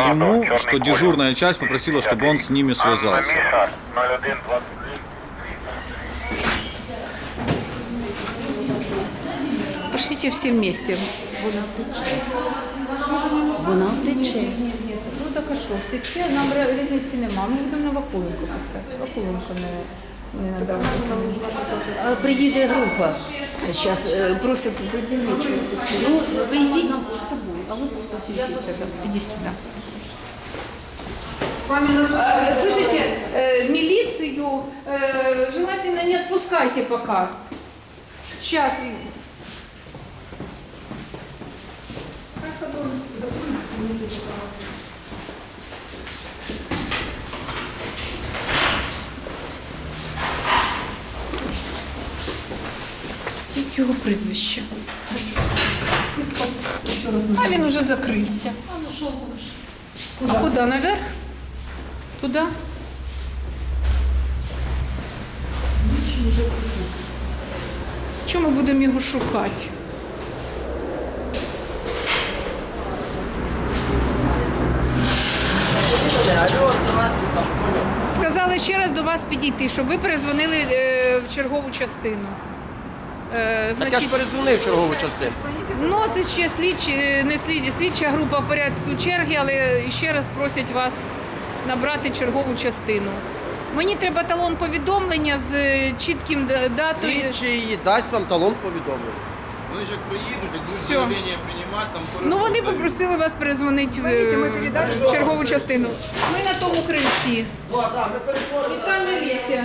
ему, что дежурная часть попросила, чтобы он с ними связался. Миша, 0121. Пошлите все вместе. Вона втече. Ну так а що, втече, нам ра- різниці нема. Ми будемо на Вакуленко писати. Вакуленко не, не надав. А приїде група. Сейчас э, просят людей нечего спустить. Ну, вы идите с тобой, а вы постучитесь тогда. Иди сюда. Э, Слышите, э, милицию э, желательно не отпускайте пока. Сейчас. Как подобно? Його прізвище? А він уже закрився. А куди? Наверх? Туди? Чому ми будемо його шукати? Сказали ще раз до вас підійти, щоб ви перезвонили е, в чергову частину. Е, Так я ж передзвонив чергову частину. Ну, це ще слідчі, не слід, слідча група в порядку черги, але ще раз просять вас набрати чергову частину. Мені треба талон повідомлення з е, чітким д- датою. Слідчий дасть вам талон повідомлення. Вони ж як приїдуть, як будуть заявлення приймати, там Ну вони попросили вас перезвонити в, е, чергову частину. Ми на тому крильці. І там міліція.